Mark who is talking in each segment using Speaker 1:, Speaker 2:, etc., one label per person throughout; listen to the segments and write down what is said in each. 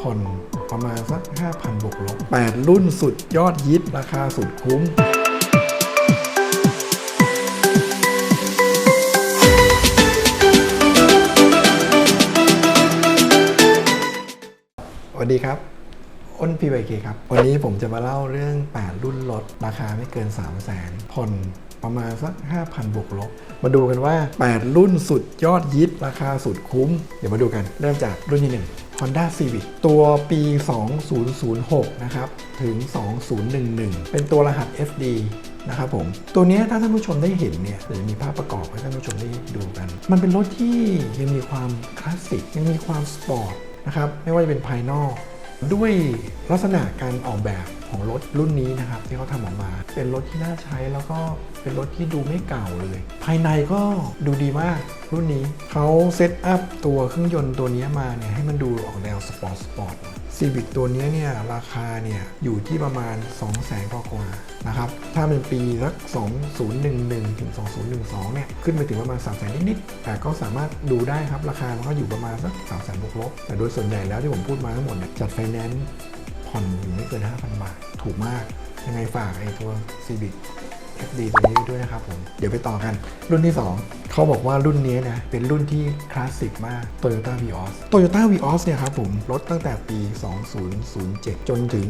Speaker 1: ผ่อนประมาณสัก 5,000บวกลบ8รุ่นสุดยอดฮิตราคาสุดคุ้มสวัสดีครับ อ้นพีไวเคครับ วันนี้ผมจะมาเล่าเรื่อง 8 รุ่นรถราคาไม่เกิน 3 0 0แสนผ่อนประมาณสัก 5,000 บวกลบ มาดูกันว่า 8 รุ่นสุดยอดฮิตราคาสุดคุ้ม เดี๋ยวมาดูกัน เริ่มจากรุ่นที่ 1 Honda Civic ตัวปี 2006 นะครับ ถึง 2011 เป็นตัวรหัส FD นะครับผม ตัวนี้ถ้าท่านผู้ชมได้เห็นเนี่ยเดี๋ยวจะมีภาพประกอบให้ท่านผู้ชมได้ดูกัน มันเป็นรถที่ยังมีความคลาสสิกยังมีความสปอร์ตนะครับ ไม่ว่าจะเป็นภายนอก ด้วยลักษณะการออกแบบของรถรุ่นนี้นะครับที่เขาทำออกมา เป็นรถที่น่าใช้แล้วก็เป็นรถที่ดูไม่เก่าเลย ภายในก็ดูดีมากรุ่นนี้เขาเซตอัพตัวเครื่องยนต์ตัวนี้มาเนี่ยให้มันดูออกแนวสปอร์ตสปอร์ต ซีวิ c ตัวนี้เนี่ยราคาเนี่ยอยู่ที่ประมาณ 2 0 0 0 0 0กว่านะครับ ถ้าเป็นปีสัก 2011 ถึง 2012 เนี่ย ขึ้นไปถึงประมาณ 3 0 0 0 0 0นิดๆ แต่ก็สามารถดูได้ครับ ราคามันก็อยู่ประมาณสัก 3 0 0 0 0 0บวกลบ แต่โดยส่วนใหญ่แล้วที่ผมพูดมาทั้งหมดเนี่ยจัดไฟแนนซ์ผ่อนอยู่ไม่เกิน 5,000 บาท ถูกมาก ยังไงฝากไอ้ตัว Civic FD ตัวนี้ด้วยนะครับผม เดี๋ยวไปต่อกัน รุ่นที่ 2 เขาบอกว่ารุ่นนี้นะ เป็นรุ่นที่คลาสสิกมาก Toyota Vios Toyota Vios เนี่ยครับผมรถตั้งแต่ปี 2007 จนถึง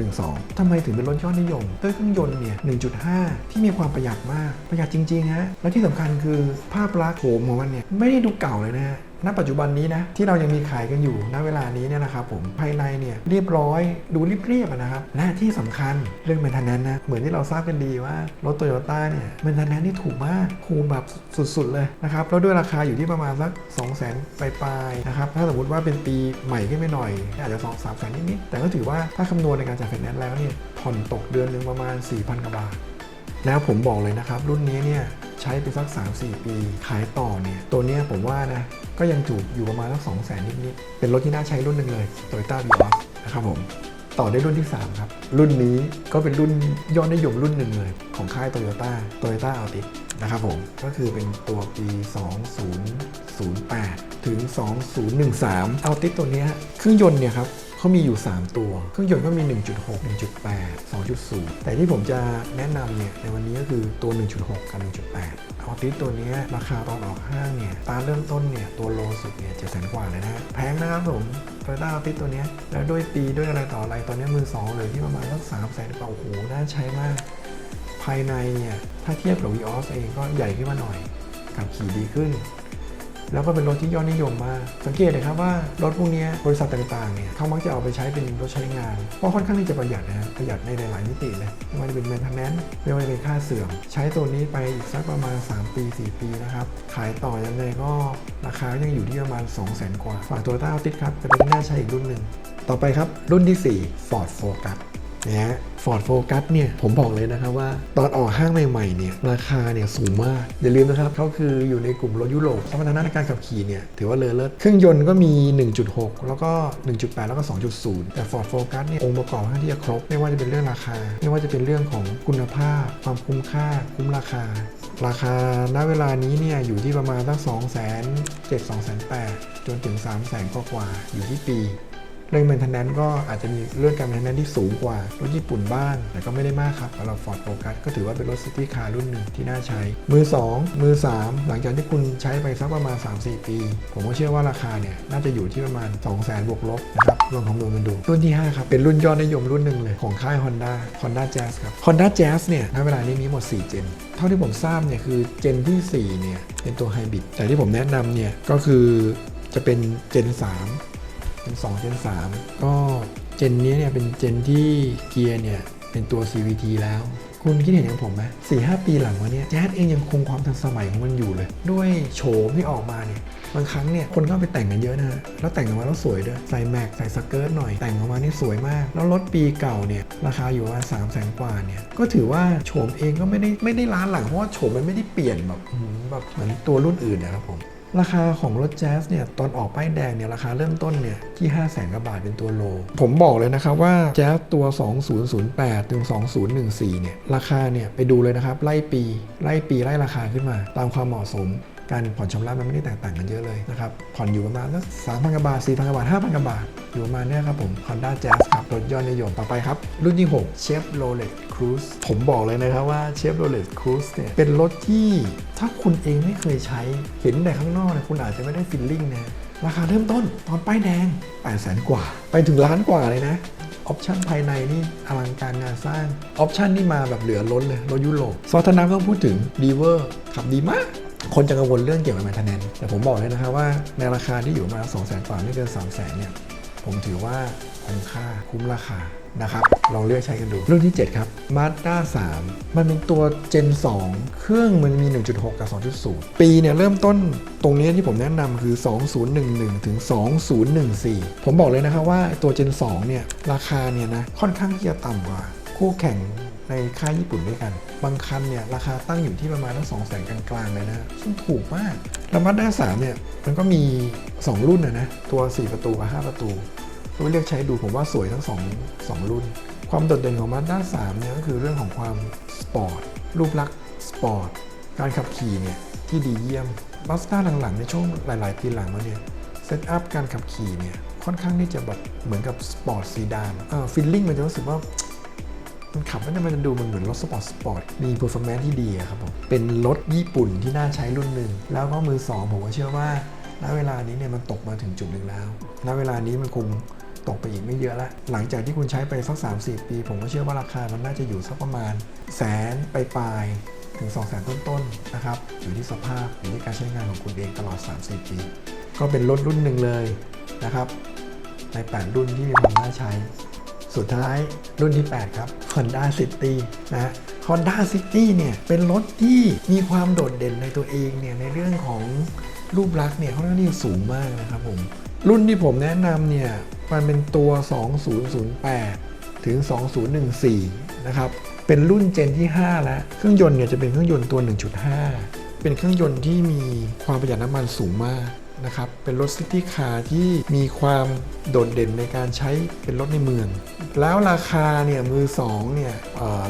Speaker 1: 2012 ทำไมถึงเป็นรถยอดนิยมด้วยเครื่องยนต์เนี่ย 1.5 ที่มีความประหยัดมากประหยัดจริงๆฮะแล้วที่สำคัญคือภาพลักษณ์โฉมของมันเนี่ยไม่ได้ดูเก่าเลยนะฮะ ณปัจจุบันนี้นะที่เรายังมีขายกันอยู่ณเวลานี้เนี่ยนะครับผมภายในเนี่ยเรียบร้อยดูเรียบๆนะครับและที่สำคัญเรื่อง maintenance นะ เหมือนที่เราทราบกันดีว่ารถโตโยต้าเนี่ย maintenance นี่ถูกมากคูมแบบสุดๆเลยนะครับแล้วด้วยราคาอยู่ที่ประมาณสัก 2 0 0 0 0 0ปลายๆนะครับถ้าสมมติว่าเป็นปีใหม่ขึ้นไปหน่อย อาจจะ2 3 0 0 0 0นิดๆแต่ก็ถือว่าถ้าคำนวณในการจ่ายไฟแนนซ์แล้วเนี่ยผ่อนตกเดือนหนึ่งประมาณ 4,000กว่าบาทแล้วผมบอกเลยนะครับรุ่นนี้เนี่ย ใช้ไปสัก 3-4 ปี ขายต่อเนี่ยตัวเนี้ยผมว่านะ ก็ยังถูกอยู่ประมาณสัก2 0 0แสนนิดๆเป็นรถที่น่าใช้รุ่นหนึ่งเลย Toyota Vios นะครับผมต่อได้รุ่นที่ 3 ครับ รุ่นนี้ก็เป็นรุ่นยอดนิยมรุ่นหนึ่งเลย ของค่าย Toyota Toyota Altis นะครับผม ก็คือเป็นตัวปี 2008 ถึง 2013 Altis ตัวนี้เครื่องยนต์เนี่ยครับ เขามีอยู่ 3 ตัว เครื่องยนต์ก็มี 1.6 1.8 2.0 แต่ที่ผมจะแนะนำเนี่ยในวันนี้ก็คือตัว 1.6 กับ 1.8เอาติสตัวนี้ราคาตอนออกห้างเนี่ยตาเริ่มต้นเนี่ยตัวโลสุดเนี่ยเจ็ดแสนกว่าเลยนะ แพงนะครับผมโตโยต้าติสตัวนี้แล้วด้วยปีด้วยอะไรต่ออะไรตอนนี้มือสองเลยที่ประมาณสักสามแสนกว่าโอ้โหน่าใช้มาก ภายในเนี่ยถ้าเทียบกับ Vios เองก็ใหญ่ขึ้นมาหน่อยขับขี่ดีขึ้น แล้วก็เป็นรถที่ยอดนิยมมาก สังเกตเลยครับว่ารถพวกนี้บริษัทต่างๆเนี่ยเขามักจะเอาไปใช้เป็นรถใช้งาน เพราะค่อนข้างที่จะประหยัดนะประหยัดในหลายๆมิติเลยไม่ว่าจะเป็นแมนเทนแนนไม่ว่าจะเป็นค่าเสื่อม ใช้ตัวนี้ไปอีกสักประมาณ 3 ปี 4 ปีนะครับ ขายต่อยังไงก็ราคายังอยู่ที่ประมาณ 2 0 0 0 0 0 กว่าฝากตัวต้าติสครับจะเป็นที่น่าใช้อีกรุ่นหนึ่งต่อไปครับรุ่นที่ 4 Ford Focus นะฮะ Ford Focus เนี่ยผมบอกเลยนะครับว่าตอนออกห้างใหม่ๆเนี่ยราคาเนี่ยสูงมาก อย่าลืมนะครับเขาคืออยู่ในกลุ่มรถยุโรปสมรรถนะในการขับขี่เนี่ยถือว่าเลอเลิศเครื่องยนต์ก็มี 1.6 แล้วก็ 1.8 แล้วก็ 2.0 แต่ Ford Focus เนี่ยองค์ประกอบค่อนข้งที่จะครบ ไม่ว่าจะเป็นเรื่องราคา ไม่ว่าจะเป็นเรื่องของคุณภาพ ความคุ้มค่า คุ้มราคา ราคาณเวลานี้เนี่ยอยู่ที่ประมาณตั้ง2 0 0 0 0 0 7 2 0 0 0จนถึง3 0 0 0 0 0กว่าอยู่ที่ปี เรื่อง maintenance ก็อาจจะมีเรื่องการ maintenance ที่สูงกว่ารถญี่ปุ่นบ้างแต่ก็ไม่ได้มากครับสำหรับ Ford Focus ก็ถือว่าเป็นรถซิตี้คาร์รุ่นหนึ่งที่น่าใช้ มือ 2 มือ 3 หลังจากที่คุณใช้ไปสักประมาณ 3-4 ปี ผมก็เชื่อว่าราคาเนี่ยน่าจะอยู่ที่ประมาณ 2 0 0 0 0 0บวกลบนะครับลองคำนวณกันดู รุ่นที่ 5 ครับ เป็นรุ่นยอดนิยมรุ่นหนึ่งเลยของค่าย Honda Honda Jazz ครับ Honda Jazz เนี่ยณเวลานี้มีหมด 4 เจน เท่าที่ผมทราบเนี่ยคือเจนที่ 4 เนี่ยเป็นตัวไฮบริดแต่ที่ผมแนะนำเนี่ยก็คือจะเป็นเจน 3 เป็น2เจน3ก็เจนนี้เนี่ยเป็นเจนที่เกียร์เนี่ยเป็นตัว CVT แล้ว คุณคิดเห็นอย่างผมไหมสี่ห้าปีหลังมาเนี่ยแจ๊สเองยังคงความทันสมัยของมันอยู่เลย ด้วยโฉมที่ออกมาเนี่ยบางครั้งเนี่ยคนก็ไปแต่งกันเยอะนะฮะแล้วแต่งออกมาแล้วสวยด้วยใส่แม็กใส่สเกิร์ตหน่อยแต่งออกมานี่สวยมาก แล้วรถปีเก่าเนี่ยราคาอยู่ประมาณสามแสนกว่าเนี่ยก็ถือว่าโฉมเองก็ไม่ได้ไม่ได้ล้าหลังเพราะว่าโฉมมันไม่ได้เปลี่ยนแบบแบบเหมือนตัวรุ่นอื่นนะครับผม ราคาของรถแจ๊สเนี่ยตอนออกป้ายแดงเนี่ยราคาเริ่มต้นเนี่ยที่ 5 0 0แสนกว่าบาทเป็นตัวโล ผมบอกเลยนะครับว่าแจ๊สตัว 2008 ถึง 2014 เนี่ยราคาเนี่ยไปดูเลยนะครับไล่ปีไล่ปีไล่ราคาขึ้นมา ตามความเหมาะสมการผ่อนชำระมันไม่ได้แตกต่างกันเยอะเลยนะครับ ผ่อนอยู่ประมาณสักสามพันกว่าบาทสี่พันกว่าบาทห้าพันกว่าบาท อยู่ประมาณเนี้ยครับผม Honda Jazz ครับ รถยอดนิยมต่อไปครับ รุ่นที่6 Chevrolet Cruze ผมบอกเลยนะครับว่า Chevrolet Cruze เนี่ยเป็นรถที่ ถ้าคุณเองไม่เคยใช้ เห็นแต่ข้างนอกเนี่ยคุณอาจจะไม่ได้ฟิลลิ่งนะ ราคาเริ่มต้นตอนป้ายแดง8 0 0 0 0 0กว่า ไปถึงล้านกว่าเลยนะ ออปชันภายในนี่อลังการงานสร้าง ออปชันนี่มาแบบเหลือล้นเลยรถยุโรปซอทนาก็พูดถึงดีเวอร์ขับดีมากคนจะกังวลเรื่องเกี่ยวกับแมนเทนแนนแต่ผมบอกเลยนะครับว่าในราคาที่อยู่มา2 0 0 0 0 0กว่าไม่เกิน3 0 0 0 0 0เนี่ยผมถือว่าคุ้มค่าคุ้มราคา นะครับ ลองเลือกใช้กันดู รุ่นที่ 7 ครับ Mazda 3 มันเป็นตัว Gen 2 เครื่องมันมี 1.6 กับ 2.0 ปีเนี่ยเริ่มต้นตรงนี้ที่ผมแนะนำคือ 2011 ถึง 2014 ผมบอกเลยนะครับว่าตัว Gen 2 เนี่ย ราคาเนี่ยนะ ค่อนข้างที่จะต่ำกว่า คู่แข่งในค่ายญี่ปุ่นด้วยกัน บางคันเนี่ยราคาตั้งอยู่ที่ประมาณทั้ง2 0 0 0 0 0กลางๆเลยนะซึ่งถูกมากแล้ว Mazda 3เนี่ยมันก็มี 2 รุ่นนะนะ ตัว 4 ประตูกับ5ประตู เลือกใช้ดูผมว่าสวยทั้งสองสองรุ่น ความโดดเด่นของ Mazda 3เนี่ยก็คือเรื่องของความสปอร์ตรูปลักษณ์สปอร์ตการขับขี่เนี่ยที่ดีเยี่ยม Mazda หลังๆ ในช่วงหลาย ๆ ปีหลังมาเนี่ยเซตอัพการขับขี่เนี่ยค่อนข้างที่จะแบบเหมือนกับสปอร์ตซีดานฟิลลิ่งมันจะรู้สึกว่ามันขับแล้วมันจะดูมันเหมือนรถสปอร์ตสปอร์ต มีเพอร์ฟอร์แมนซ์ที่ดีครับผม เป็นรถญี่ปุ่นที่น่าใช้รุ่นหนึ่ง แล้วก็มือสองผมก็เชื่อว่าณเวลานี้เนี่ยมันตกมาถึงจุดหนึ่งแล้วณเวลานี้มันคง ตกไปอีกไม่เยอะละ หลังจากที่คุณใช้ไปสัก 3-4 ปี ผมก็เชื่อว่าราคามันน่าจะอยู่สักประมาณแสนไปปลายถึง 2 0 0แสนต้นๆนะครับอยู่ที่สภาพอยู่ที่การใช้งานของคุณเองตลอด 3-4 ปี ก็เป็นรถรุ่นหนึ่งเลยนะครับ ใน 8 รุ่นที่มีความน่าใช้ สุดท้ายรุ่นที่ 8 ครับ Honda City นะฮะ Honda City เนี่ยเป็นรถที่มีความโดดเด่นในตัวเองเนี่ยในเรื่องของรูปลักษณ์เนี่ยค่อนข้างที่จะสูงมากนะครับผมรุ่นที่ผมแนะนำเนี่ย มันเป็นตัว 2008 ถึง 2014 นะครับ เป็นรุ่นเจนที่ 5 แล้ว เครื่องยนต์เนี่ยจะเป็นเครื่องยนต์ตัว 1.5 เป็นเครื่องยนต์ที่มีความประหยัดน้ำมันสูงมากนะครับ เป็นรถซิตี้คาร์ที่มีความโดดเด่นในการใช้เป็นรถในเมือง แล้วราคาเนี่ยมือ2เนี่ย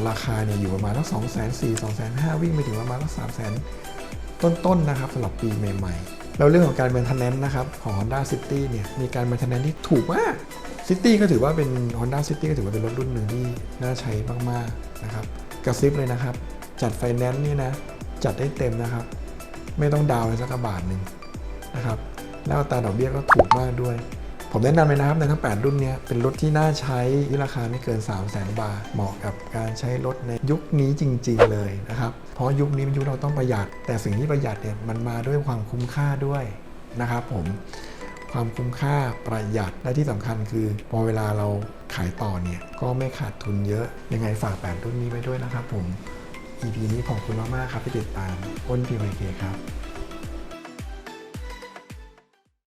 Speaker 1: ราคาเนี่ยอยู่ประมาณทั้ง2 4 0 0 0 2 5 0 0วิ่งไปถึงประมาณทั้ง3 0 0 0 0ต้นๆนะครับสำหรับปีใหม่ ๆ แล้วเรื่องของการ maintenance นะครับของ Honda City เนี่ยมีการ maintenance ที่ถูกมากซิตี้ก็ถือว่าเป็น Honda City ก็ถือว่าเป็นรถรุ่นหนึ่งที่น่าใช้มากๆนะครับกระซิบเลยนะครับ จัดไฟแนนซ์นี่นะจัดได้เต็มนะครับ ไม่ต้องดาวเลยสักบาทหนึ่งนะครับแล้วอัตราดอกเบี้ยก็ถูกมากด้วย ผมแนะนำเลยนะครับในทั้ง 8 รุ่นนี้เป็นรถที่น่าใช้ที่ราคาไม่เกิน 3 0 0แสนบาท เหมาะกับการใช้รถในยุคนี้จริง ๆ เลยนะครับ เพราะยุคนี้เป็นยุคเราต้องประหยัด แต่สิ่งที่ประหยัดเนี่ยมันมาด้วยความคุ้มค่าด้วยนะครับผมความคุ้มค่าประหยัดและที่สำคัญคือ พอเวลาเราขายต่อเนี่ยก็ไม่ขาดทุนเยอะ ยังไงฝากแปดรุ่นนี้ไว้ด้วยนะครับผม EP นี้ขอบคุณมากๆครับที่ติดตามอ้นพีไวเคครับ